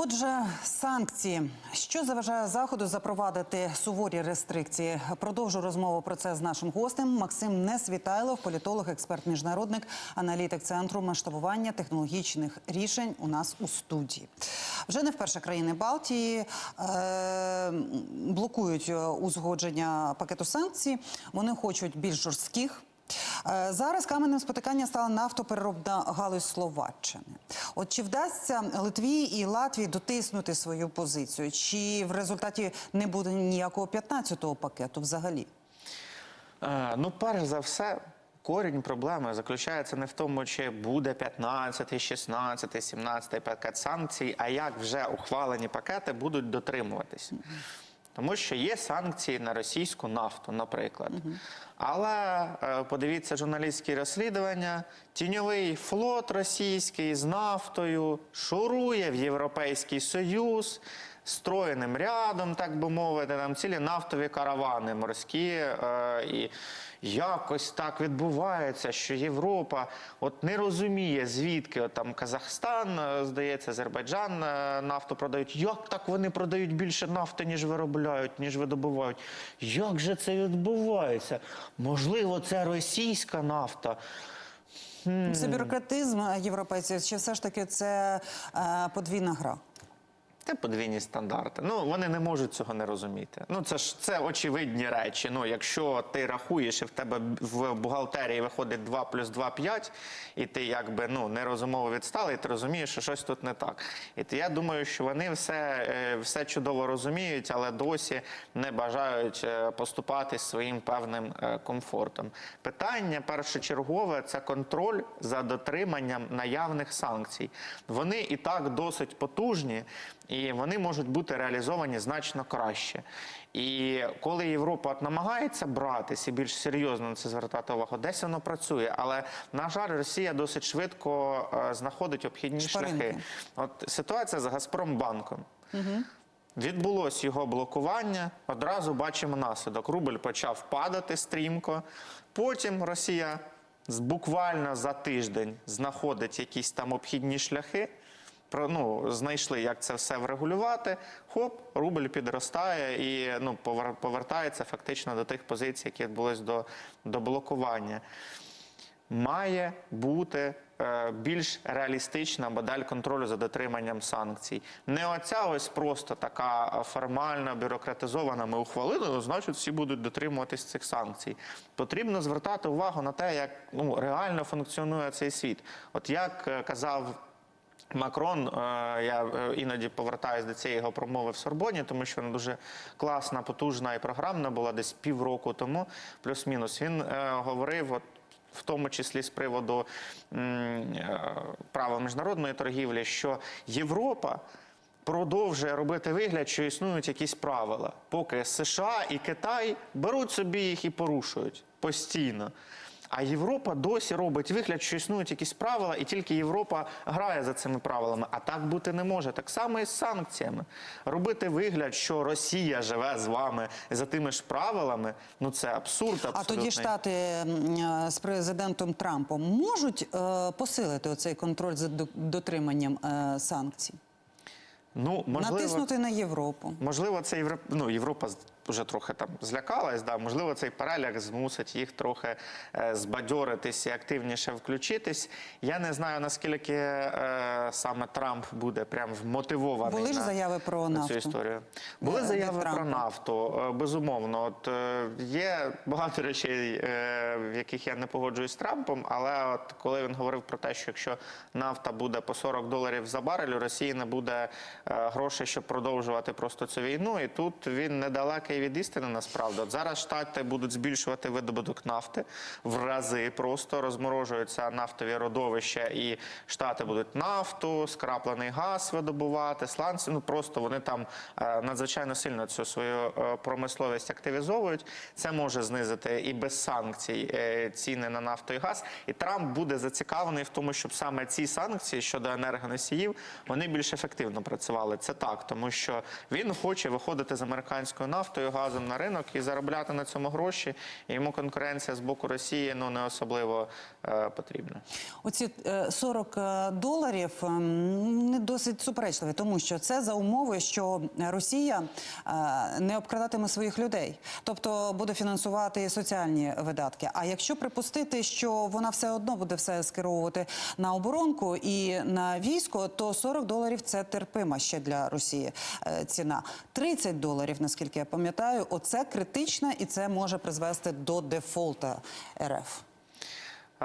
Отже, санкції, що заважає заходу запровадити суворі рестрикції. Продовжу розмову про це з нашим гостем. Максим Несвітайлов, політолог, експерт, міжнародник, аналітик центру масштабування технологічних рішень. У нас у студії вже не вперше країни Балтії е, блокують узгодження пакету санкцій. Вони хочуть більш жорстких. Е, Зараз каменем спотикання стала нафтопереробна галузь Словаччини. От чи вдасться Литві і Латвії дотиснути свою позицію? Чи в результаті не буде ніякого 15-го пакету взагалі? Е, Ну, перш за все, корінь проблеми заключається не в тому, чи буде 15, 16, 17 пакет санкцій, а як вже ухвалені пакети будуть дотримуватись. Тому що є санкції на російську нафту, наприклад. Але е, подивіться журналістські розслідування: тіньовий флот російський з нафтою шурує в Європейський Союз строєним рядом, так би мовити, там цілі нафтові каравани морські. Е, і якось так відбувається, що Європа от не розуміє, звідки от там Казахстан, е, здається, Азербайджан е, нафту продають. Як так вони продають більше нафти, ніж виробляють, ніж видобувають? Як же це відбувається? Можливо, це російська нафта. Це бюрократизм європейців, чи все ж таки це е, подвійна гра? Це подвійні стандарти. Ну вони не можуть цього не розуміти. Ну це ж це очевидні речі. Ну, якщо ти рахуєш і в тебе в бухгалтерії виходить 2 плюс 2 – 5, і ти якби ну нерозумово відсталий, ти розумієш, що щось тут не так. І то я думаю, що вони все, е, все чудово розуміють, але досі не бажають е, поступати своїм певним е, комфортом. Питання першочергове це контроль за дотриманням наявних санкцій. Вони і так досить потужні вони можуть бути реалізовані значно краще. І коли Європа от намагається братись і більш серйозно на це звертати увагу, десь воно працює. Але на жаль, Росія досить швидко е, знаходить обхідні Шпаринки. шляхи. От ситуація з Газпромбанком. Відбулось його блокування. Одразу бачимо наслідок. Рубль почав падати стрімко. Потім Росія буквально за тиждень знаходить якісь там обхідні шляхи. Ну знайшли, як це все врегулювати. Хоп, рубль підростає і ну повертається фактично до тих позицій, які відбулись до, до блокування. Має бути е, більш реалістична модель контролю за дотриманням санкцій. Не оця ось просто така формальна, бюрократизована. Ми ухвалили, ну, значить, всі будуть дотримуватись цих санкцій. Потрібно звертати увагу на те, як ну, реально функціонує цей світ. От як е, казав. Макрон, е, я е, іноді повертаюся до цієї його промови в Сорбоні, тому що вона дуже класна, потужна і програмна була десь півроку тому, плюс-мінус. Він е, говорив, от, в тому числі з приводу права міжнародної торгівлі, що Європа. Продовжує робити вигляд, що існують якісь правила, поки США і Китай беруть собі їх і порушують постійно. А Європа досі робить вигляд, що існують якісь правила, і тільки Європа грає за цими правилами. А так бути не може. Так само і з санкціями. Робити вигляд, що Росія живе з вами за тими ж правилами. Ну це абсурд. Абсолютний. А тоді штати е, з президентом Трампом можуть е, посилити оцей контроль за дотриманням е, санкцій, ну можливо, натиснути на Європу. Можливо, це Європ... ну, Європа вже трохи там злякалась. Да? Можливо, цей переляк змусить їх трохи е, збадьоритись і активніше включитись. Я не знаю наскільки е, саме Трамп буде прям вмотивований Були ж на, заяви про на нафту? цю історію. Були Е, від заяви про нафту. Е, Безумовно, от е, є багато речей, е, в яких я не погоджуюсь з Трампом, але от коли він говорив про те, що якщо нафта буде по 40 доларів за барель, у Росії не буде е, грошей, щоб продовжувати просто цю війну. І тут він недалекий від істини. Насправді, от зараз штати будуть збільшувати видобуток нафти в рази, просто розморожуються нафтові родовища, і штати будуть нафту, скраплений газ видобувати, сланці. Ну просто вони там е, надзвичайно сильно цю свою е, промисловість активізовують. Це може знизити і без санкцій е, ціни на нафту і газ. І Трамп буде зацікавлений в тому, щоб саме ці санкції щодо енергоносіїв вони більш ефективно працювали. Це так, тому що він хоче виходити з американською нафтою нафтою газом на ринок і заробляти на цьому гроші. І йому конкуренція з боку Росії ну не особливо е, потрібна. Оці е, 40 доларів ем, не досить суперечливі, тому що це за умови, що Росія е, не обкрадатиме своїх людей, тобто буде фінансувати соціальні видатки. А якщо припустити, що вона все одно буде все скеровувати на оборонку і на військо, то 40 доларів це терпима ще для Росії е, ціна. 30 доларів, наскільки я пам'ятаю, оце критична і це може призвести до дефолта РФ.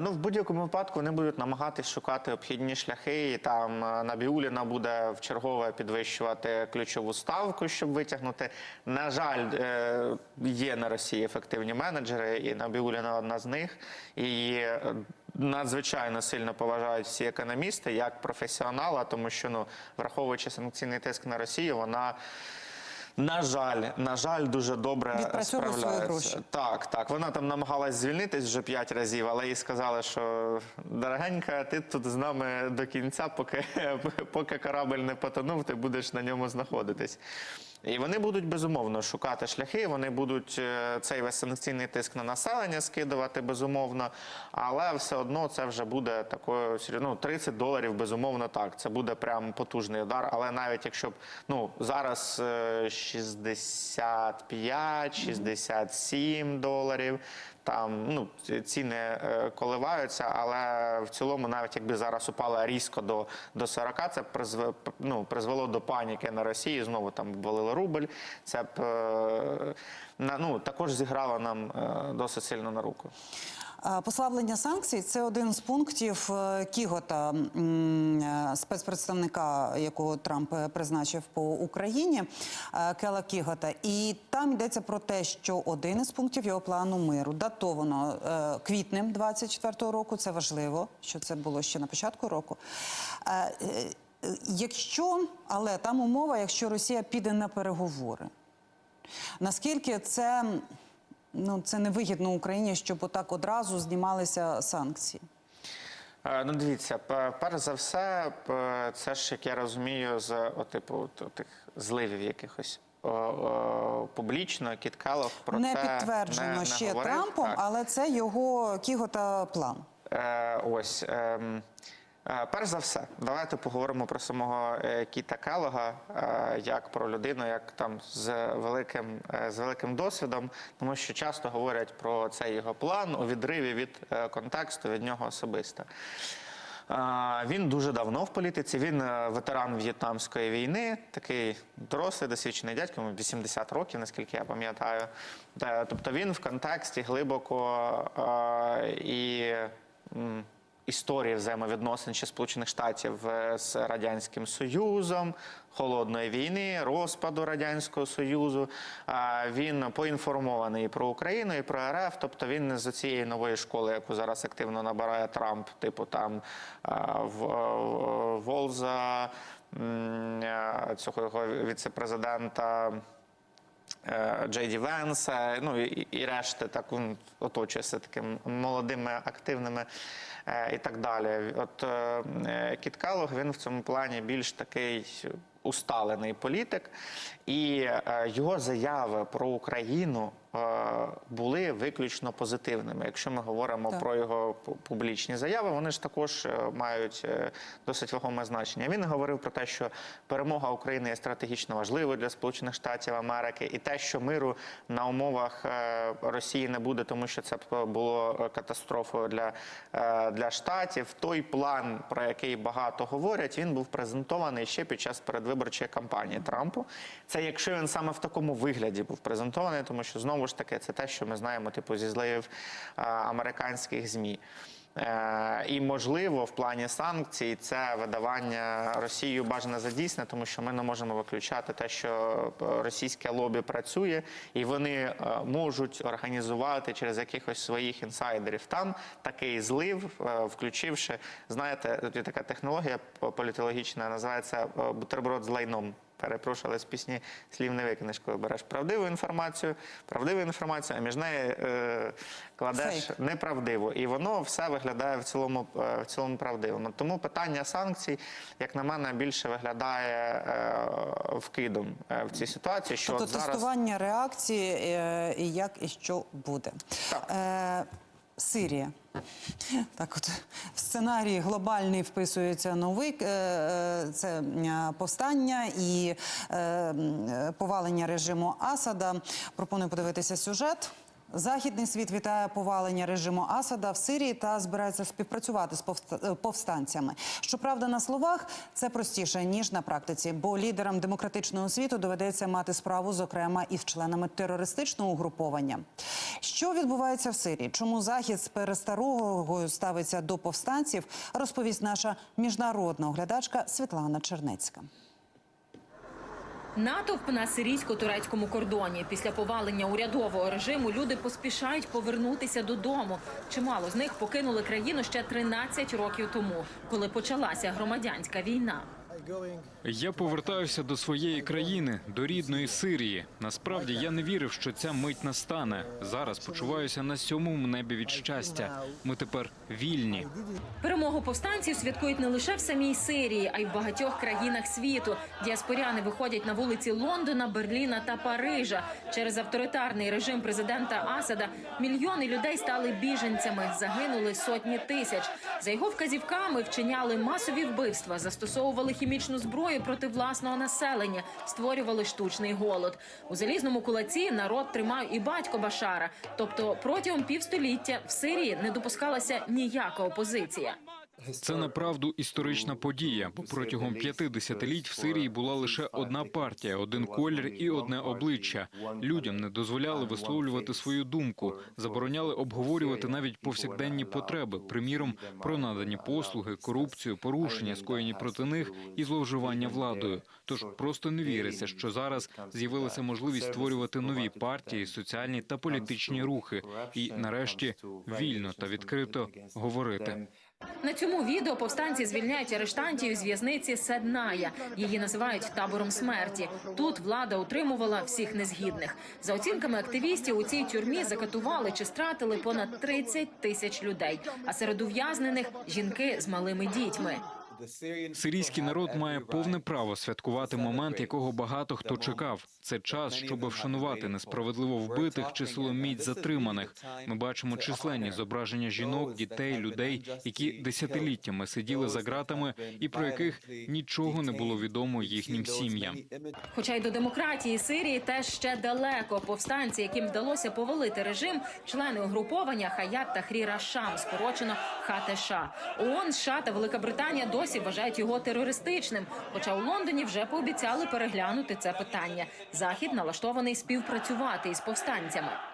Ну, в будь-якому випадку вони будуть намагатись шукати обхідні шляхи. І там е, Набіуліна буде в чергове підвищувати ключову ставку, щоб витягнути. На жаль, е, є на Росії ефективні менеджери, і Набіуліна одна з них. І е, надзвичайно сильно поважають всі економісти як професіонала, тому що ну, враховуючи санкційний тиск на Росію, вона. На жаль, на жаль, дуже добре справляється. Так, так. Вона там намагалась звільнитись вже п'ять разів, але їй сказали, що дорогенька, ти тут з нами до кінця, поки, поки корабль не потонув, ти будеш на ньому знаходитись. І вони будуть безумовно шукати шляхи. Вони будуть е, цей весь санкційний тиск на населення скидувати безумовно, але все одно це вже буде такою ну, 30 доларів, безумовно, так. Це буде прям потужний удар. Але навіть якщо б ну зараз е, 65, 67 доларів. Там ну ціни е, коливаються, але в цілому, навіть якби зараз упала різко до, до 40, це призв, ну, призвело до паніки на Росії. Знову там обвалили рубль. Це б е, ну, також зіграло нам е, досить сильно на руку. Послаблення санкцій це один з пунктів е, Кігота, е, спецпредставника, якого Трамп е, призначив по Україні, Кела Кігота. І там йдеться про те, що один із пунктів його плану миру датовано квітнем 24-го року. Це важливо, що це було ще на початку року. Якщо, але там умова, якщо Росія піде на переговори. Наскільки це, ну, це невигідно Україні, щоб отак одразу знімалися санкції? Е, Ну, дивіться, перш за все, це ж, як я розумію, з о, типу тих зливів якихось. о, о, Публічно Кіт Келлог про не це підтверджено не, не ще говорив. Трампом, Так. але це його Кігота план. Е, ось. ем, е, Перш за все, давайте поговоримо про самого е, Кіта Келога, е, як про людину, як там з великим, е, з великим досвідом, тому що часто говорять про цей його план у відриві від контексту, від нього особисто. Він дуже давно в політиці. Він ветеран В'єтнамської війни, такий дорослий, досвідчений дядько, 80 років, наскільки я пам'ятаю. Тобто він в контексті глибоко і історії взаємовідносин ще Сполучених Штатів е, з Радянським Союзом, холодної війни, розпаду Радянського Союзу. Він поінформований і про Україну, і про РФ. Тобто він не з цієї нової школи, яку зараз активно набирає Трамп, типу там в- Волза, е, цього його віце-президента. Е, Джей Венса, ну і, і решти так він оточується такими молодими, активними е, і так далі. От е, Кіт Келлог, він в цьому плані більш такий усталений політик, і його заяви про Україну були виключно позитивними. Якщо ми говоримо Так. про його публічні заяви, вони ж також е, мають е, досить вагоме значення. Він говорив про те, що перемога України є стратегічно важливою для Сполучених Штатів Америки, і те, що миру на умовах е, Росії не буде, тому що це було е, катастрофою для, е, для штатів. Той план, про який багато говорять, він був презентований ще під час передвиборчої кампанії Трампу. Це якщо він саме в такому вигляді був презентований, тому що знову ж таки це те, що ми знаємо, типу зі зливів е, американських змі. Е, І можливо, в плані санкцій це видавання Росією бажане за дійсне, тому що ми не можемо виключати те, що е, російське лобі працює, і вони можуть організувати через якихось своїх інсайдерів там такий злив, включивши, знаєте, тут така технологія політологічна, називається бутерброд з лайном. Перепрошую, але з пісні слів не викинеш, коли береш правдиву інформацію, правдиву інформацію, а між нею е, кладеш Фейк. неправдиво. І воно все виглядає в цілому, е, в цілому правдивим. Тому питання санкцій, як на мене, більше виглядає е, вкидом е, в цій ситуації, що Тобто зараз тестування реакції е, і як і що буде. Так. Е, Сирія. Так от в сценарій глобальний вписується новий е, е, це е, повстання і е, повалення режиму Асада. Пропоную подивитися сюжет. Західний світ вітає повалення режиму Асада в Сирії та збирається співпрацювати з е, повстанцями. Щоправда, на словах це простіше ніж на практиці, бо лідерам демократичного світу доведеться мати справу, зокрема, із членами терористичного угруповання. Що відбувається в Сирії? Чому захід з перестарогою ставиться до повстанців? Розповість наша міжнародна оглядачка Світлана Чернецька. Натовп на сирійсько-турецькому кордоні. Після повалення урядового режиму люди поспішають повернутися додому. Чимало з них покинули країну ще 13 років тому, коли почалася громадянська війна. Я повертаюся до своєї країни, до рідної Сирії. Насправді я не вірив, що ця мить настане. Зараз почуваюся на сьомому небі від щастя. Ми тепер вільні. Перемогу повстанців святкують не лише в самій Сирії, а й в багатьох країнах світу. Діаспоряни виходять на вулиці Лондона, Берліна та Парижа. Через авторитарний режим президента Асада мільйони людей стали біженцями, загинули сотні тисяч. За його вказівками вчиняли масові вбивства, застосовували хімічну зброю проти власного населення, створювали штучний голод. У залізному кулаці народ тримав і батько Башара. Тобто протягом півстоліття в Сирії не допускалася ніяка опозиція. Це направду історична подія, бо протягом п'яти десятиліть в Сирії була лише одна партія, один колір і одне обличчя. Людям не дозволяли висловлювати свою думку, забороняли обговорювати навіть повсякденні потреби, приміром про надані послуги, корупцію, порушення, скоєні проти них і зловживання владою. Тож просто не віриться, що зараз з'явилася можливість створювати нові партії, соціальні та політичні рухи, і нарешті вільно та відкрито говорити. На цьому відео повстанці звільняють арештантів з в'язниці Седная. Її називають табором смерті. Тут влада утримувала всіх незгідних. За оцінками активістів, у цій тюрмі закатували чи стратили понад 30 тисяч людей. А серед ув'язнених жінки з малими дітьми. Сирійський народ має повне право святкувати момент, якого багато хто чекав. Це час, щоб вшанувати несправедливо вбитих чи силоміць затриманих. Ми бачимо численні зображення жінок, дітей, людей, які десятиліттями сиділи за ґратами, і про яких нічого не було відомо їхнім сім'ям. Хоча й до демократії Сирії теж ще далеко. Повстанці, яким вдалося повалити режим, члени угруповання Хаят Тахрір Аш-Шам, скорочено ХТШ. ООН, США та Велика Британія досі вважають його терористичним. Хоча у Лондоні вже пообіцяли переглянути це питання. Захід налаштований співпрацювати із повстанцями.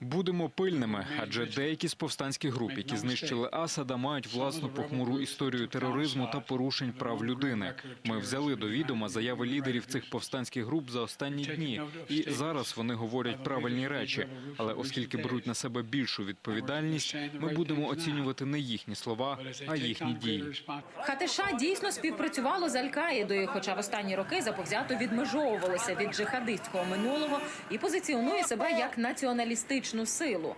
Будемо пильними, адже деякі з повстанських груп, які знищили Асада, мають власну похмуру історію тероризму та порушень прав людини. Ми взяли до відома заяви лідерів цих повстанських груп за останні дні, і зараз вони говорять правильні речі. Але оскільки беруть на себе більшу відповідальність, ми будемо оцінювати не їхні слова, а їхні дії. ХТШ дійсно співпрацювало з Аль-Каїдою, хоча в останні роки заповзято відмежовувалися від джихадистського минулого і позиціонує себе як націоналістичну силу.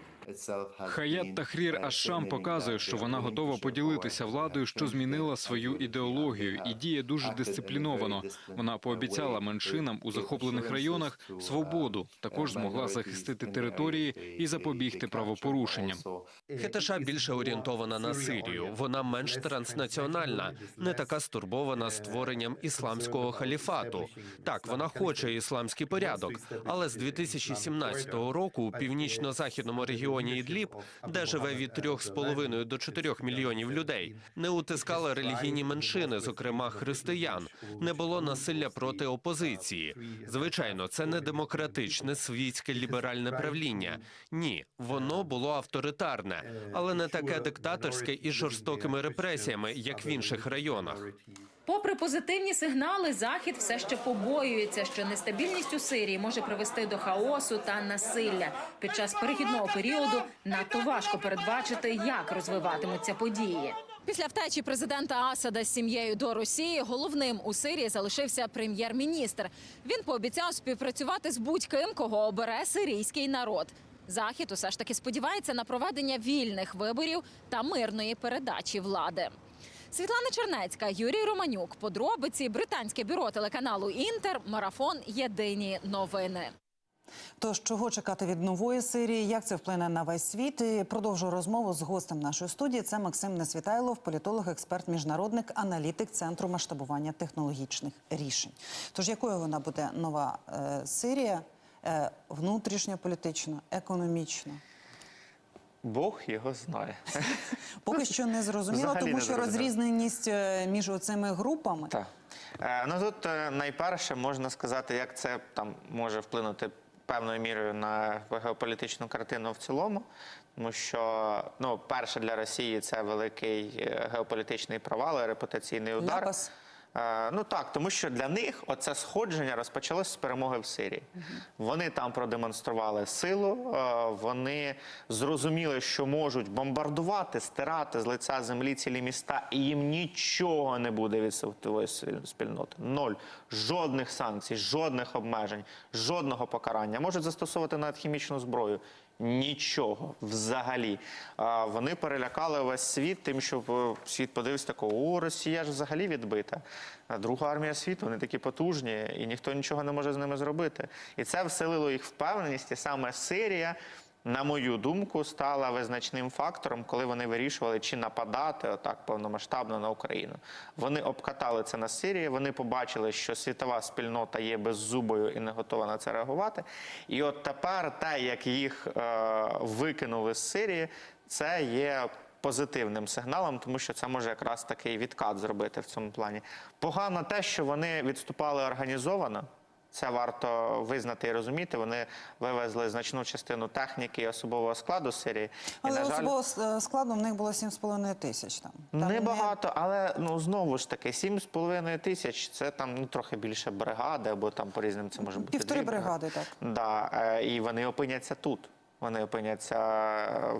Хаят Тахрір Аш-Шам показує, що вона готова поділитися владою, що змінила свою ідеологію, і діє дуже дисципліновано. Вона пообіцяла меншинам у захоплених районах свободу. Також змогла захистити території і запобігти правопорушенням. ХТШ більше орієнтована на Сирію. Вона менш транснаціональна, не така стурбована створенням ісламського халіфату. Так, вона хоче ісламський порядок, але з 2017 року у північно-західному регіоні Ідліб, де живе від 3,5 до 4 мільйонів людей, не утискали релігійні меншини, зокрема християн. Не було насилля проти опозиції. Звичайно, це не демократичне світське ліберальне правління. Ні, воно було авторитарне, але не таке диктаторське і жорстокими репресіями, як в інших районах. Попри позитивні сигнали, захід все ще побоюється, що нестабільність у Сирії може привести до хаосу та насилля. Під час перехідного періоду надто важко передбачити, як розвиватимуться події. Після втечі президента Асада з сім'єю до Росії головним у Сирії залишився прем'єр-міністр. Він пообіцяв співпрацювати з будь-ким, кого обере сирійський народ. Захід усе ж таки сподівається на проведення вільних виборів та мирної передачі влади. Світлана Чернецька, Юрій Романюк. Подробиці британське бюро телеканалу Інтер. Марафон. Єдині новини. Тож, чого чекати від нової серії, як це вплине на весь світ? І продовжую розмову з гостем нашої студії. Це Максим Несвітайлов, політолог, експерт, міжнародник, аналітик центру масштабування технологічних рішень. Тож, якою вона буде нова е, серія? Е, внутрішньополітична, економічна? Бог його знає. Поки що не зрозуміло, Взагалі тому не що зрозуміло. розрізненість е, між цими групами. Так. Е, ну тут е, найперше можна сказати, як це там може вплинути певною мірою на геополітичну картину в цілому. Тому що, ну, перше для Росії це великий геополітичний провал, і репутаційний удар. Ляпас. Е, Ну так, тому що для них оце сходження розпочалось з перемоги в Сирії. Вони там продемонстрували силу, е, вони зрозуміли, що можуть бомбардувати, стирати з лиця землі цілі міста, і їм нічого не буде від світової спільноти. Ноль. Жодних санкцій, жодних обмежень, жодного покарання. Можуть застосовувати навіть хімічну зброю. Нічого взагалі. Вони перелякали весь світ тим, що е, світ подивився такого, о, Росія ж взагалі відбита. А Друга армія світу, вони такі потужні, і ніхто нічого не може з ними зробити. І це вселило їх впевненість, і саме Сирія. На мою думку, стала визначним фактором, коли вони вирішували, чи нападати отак повномасштабно на Україну. Вони обкатали це на Сирії. Вони побачили, що світова спільнота є беззубою і не готова на це реагувати. І от тепер те, як їх е, викинули з Сирії, це є. Позитивним сигналом, тому що це може якраз такий відкат зробити в цьому плані. Погано те, що вони відступали організовано. Це варто визнати і розуміти. Вони вивезли значну частину техніки і особового складу з Сирії. І, Але на жаль, особового с- складу в них було 7,5 тисяч там. Там не- Небагато, але ну знову ж таки, 7,5 тисяч це там ну трохи більше бригади, або там по різним це може бути Півтори бригади, так. Да, е, і вони опиняться тут. Вони опиняться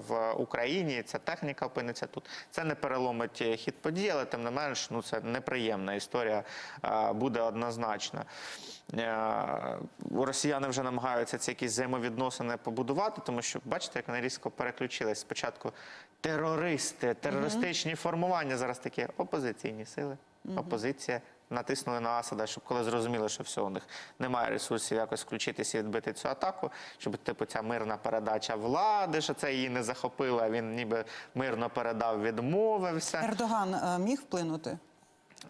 в Україні, ця техніка опиниться тут. Це не переломить хід подій, але тим не менш, ну це неприємна історія е, буде однозначно. Е, Росіяни вже намагаються ці якісь взаємовідносини побудувати, тому що бачите, як вони різко переключились. Спочатку терористи, терористичні формування, зараз такі опозиційні сили, опозиція. Натиснули на Асада, щоб коли зрозуміли, що все, у них немає ресурсів якось включитися і відбити цю атаку, щоб типу ця мирна передача влади, що це її не захопило, а він ніби мирно передав, відмовився. Ердоган е, міг вплинути?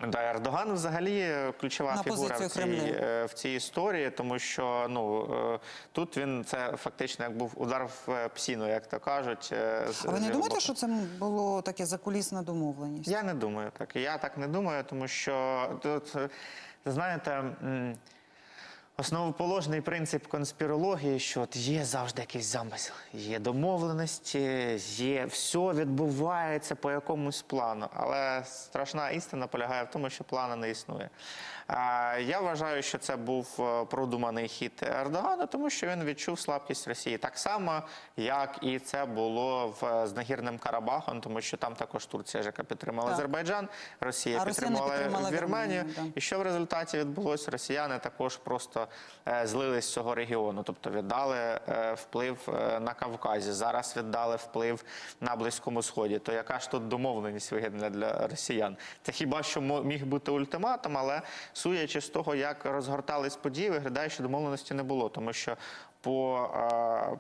Да, Ердоган взагалі ключова На фігура в цій, е, в цій історії, тому що ну е, тут він це фактично як був удар в е, псіну, як то кажуть. з- А ви не думаєте, боку. що це було таке закулісна домовленість? Я не думаю так. Я так не думаю, тому що тут, знаєте, основоположний принцип конспірології, що от є завжди якийсь замисел, є домовленості, є все відбувається по якомусь плану. Але страшна істина полягає в тому, що плану не існує. Я вважаю, що це був е, продуманий хід Ердогана, тому що він відчув слабкість Росії. Так само, як і це було в з Нагірним Карабахом, тому що там також Турція ж яка підтримала Так. Азербайджан, Росія Росія підтримала, підтримала Вірменію. Вірменію. І що в результаті відбулося? Росіяни також просто е, злились з цього регіону, тобто віддали е, вплив е, на Кавказі. Зараз віддали вплив на Близькому Сході. То яка ж тут домовленість вигідна для росіян? Це хіба що міг бути ультиматум, але судячи з того, як розгортались події, виглядає, що домовленості не було, тому що по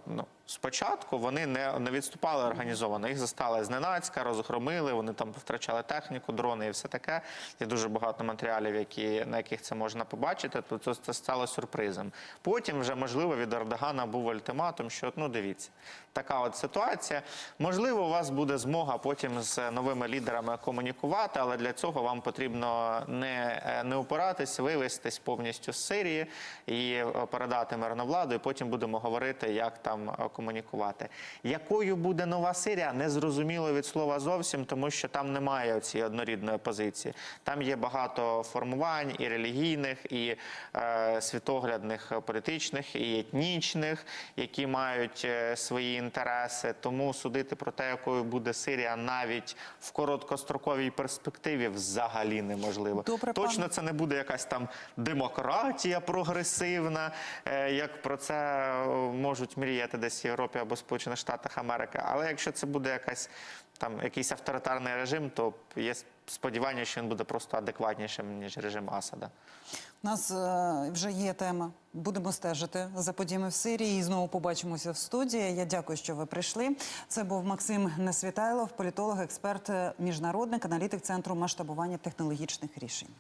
ну, спочатку вони не, не відступали організовано. Їх застали зненацька, розгромили. Вони там втрачали техніку, дрони і все таке. Є дуже багато матеріалів, які на яких це можна побачити. То це, це стало сюрпризом. Потім вже можливо від Ердогана був ультиматум, що ну дивіться, така от ситуація. Можливо, у вас буде змога потім з новими лідерами комунікувати, але для цього вам потрібно не, не опиратись, вивестись повністю з Сирії і передати мирну владу. І потім будемо говорити, як там е, комунікувати. Якою буде нова Сирія, не зрозуміло від слова зовсім, тому що там немає цієї однорідної позиції. Там є багато формувань і релігійних, і е, світоглядних, е, політичних, і етнічних, які мають е, свої інтереси. Тому судити про те, якою буде Сирія навіть в короткостроковій перспективі, взагалі неможливо. Добре, Точно це не буде якась там демократія прогресивна, е, як про це е, можуть мріяти десь в Європі або Сполучених Штатах Америки. Але якщо це буде якась там якийсь авторитарний режим, то є сподівання, що він буде просто адекватнішим ніж режим Асада. У нас е, вже є тема. Будемо стежити за подіями в Сирії і знову побачимося в студії. Я дякую, що ви прийшли. Це був Максим Несвітайлов, політолог, експерт, е, міжнародник, аналітик центру масштабування технологічних рішень.